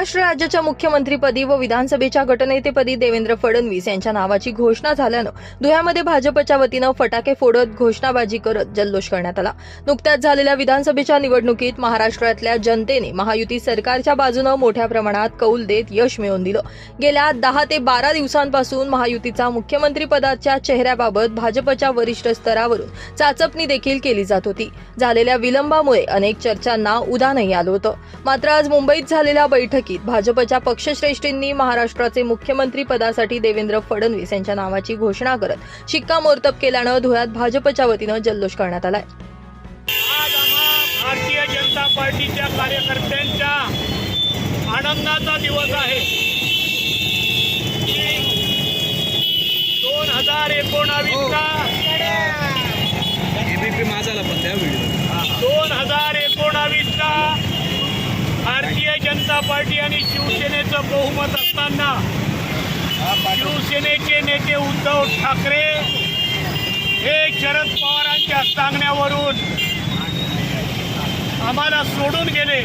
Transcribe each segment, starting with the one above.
महाराष्ट्र राज्याच्या मुख्यमंत्रीपदी व विधानसभेच्या गटनेतेपदी देवेंद्र फडणवीस यांच्या नावाची घोषणा झाल्यानं धुळ्यामध्ये भाजपच्या वतीनं फटाके फोडत घोषणाबाजी करत जल्लोष करण्यात आला. नुकत्याच झालेल्या विधानसभेच्या निवडणुकीत महाराष्ट्रातल्या जनतेने महायुती सरकारच्या बाजूनं मोठ्या प्रमाणात कौल देत यश मिळवून दिलं. गेल्या दहा ते बारा दिवसांपासून महायुतीचा मुख्यमंत्रीपदाच्या चेहऱ्याबाबत भाजपच्या वरिष्ठ स्तरावरून चाचपणी देखील केली जात होती. झालेल्या विलंबामुळे अनेक चर्चांना उदानही आलं होतं. मात्र आज मुंबईत झालेल्या बैठकीत भाजपच्या पक्षश्रेष्ठींनी महाराष्ट्राचे मुख्यमंत्री पदासाठी देवेंद्र फडणवीस यांच्या नावाची घोषणा करत शिक्कामोर्तब केल्यानं धुळ्यात भाजपच्या वतीनं जल्लोष करण्यात आलाय. भारतीय जनता पार्टीच्या कार्यकर्त्यांच्या आनंदाचा दिवस आहे. दोन हजार एकोणावीसचा एबीपी माझाला पण त्या व्हिडिओ दोन हजार एकोणावीसचा भारतीय जनता पार्टी आणि शिवसेनेचं बहुमत असताना शिवसेनेचे नेते उद्धव ठाकरे हे शरद पवारांच्या सांगण्यावरून आम्हाला सोडून गेले.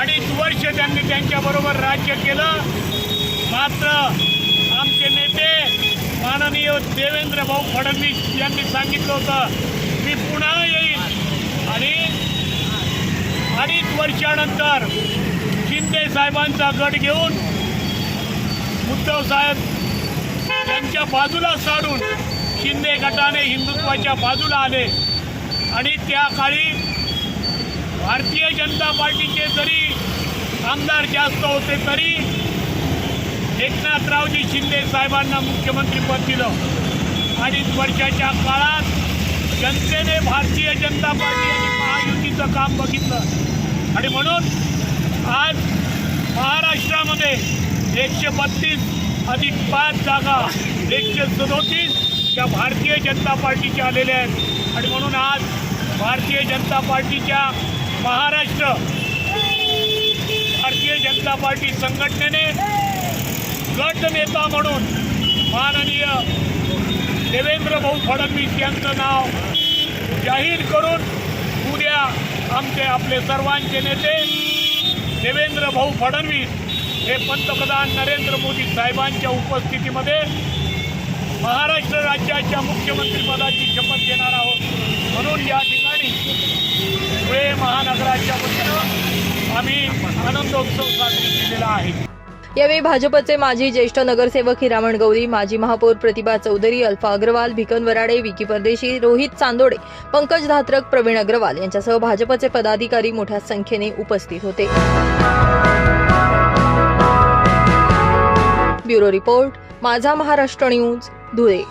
अडीच वर्ष त्यांनी त्यांच्याबरोबर राज्य केलं. मात्र आमचे नेते माननीय देवेंद्र भाऊ फडणवीस यांनी सांगितलं होतं मी पुन्हा येईल आणि अडीच वर्षानंतर शिंदे साहेबांचा गट घेऊन उद्धव साहेब त्यांच्या बाजूला साडून शिंदे गटाने हिंदुत्वाच्या बाजूला आले. आणि त्या काळी भारतीय जनता पार्टीचे जरी आमदार जास्त होते तरी एकनाथरावजी शिंदे साहेबांना मुख्यमंत्रीपद दिलं. अडीच वर्षाच्या काळात जनतेने भारतीय जनता पार्टी आणि महायुतीचं काम बघितलं. आणि म्हणून आज महाराष्ट्रामध्ये एकशे बत्तीस अधिक पाच जागा एकशे सदोतीस या भारतीय जनता पार्टीच्या आलेल्या आहेत. आणि म्हणून आज भारतीय जनता पार्टीच्या महाराष्ट्र भारतीय जनता पार्टी संघटनेने गट नेता म्हणून माननीय देवेंद्र भाऊ फडणवीस यांचं नाव जाहीर करून उद्या आमचे आपले सर्वांचे नेते देवेंद्र भाऊ फडणवीस हे पंतप्रधान नरेंद्र मोदी साहेबांच्या उपस्थितीमध्ये महाराष्ट्र राज्याच्या मुख्यमंत्रीपदाची शपथ घेणार आहोत. म्हणून या ठिकाणी धुळे महानगराच्या वतीनं आम्ही आनंदोत्सव साजरी केलेला आहे. यावेळी भाजपचे माजी ज्येष्ठ नगरसेवक हिरामण गौरी माजी महापौर प्रतिभा चौधरी अल्फा अग्रवाल भिकन वराडे विकी परदेशी रोहित चांदोडे पंकज धात्रक प्रवीण अग्रवाल यांच्यासह भाजपचे पदाधिकारी मोठ्या संख्येने उपस्थित होते. ब्युरो रिपोर्ट माझा महाराष्ट्र न्यूज धुळे.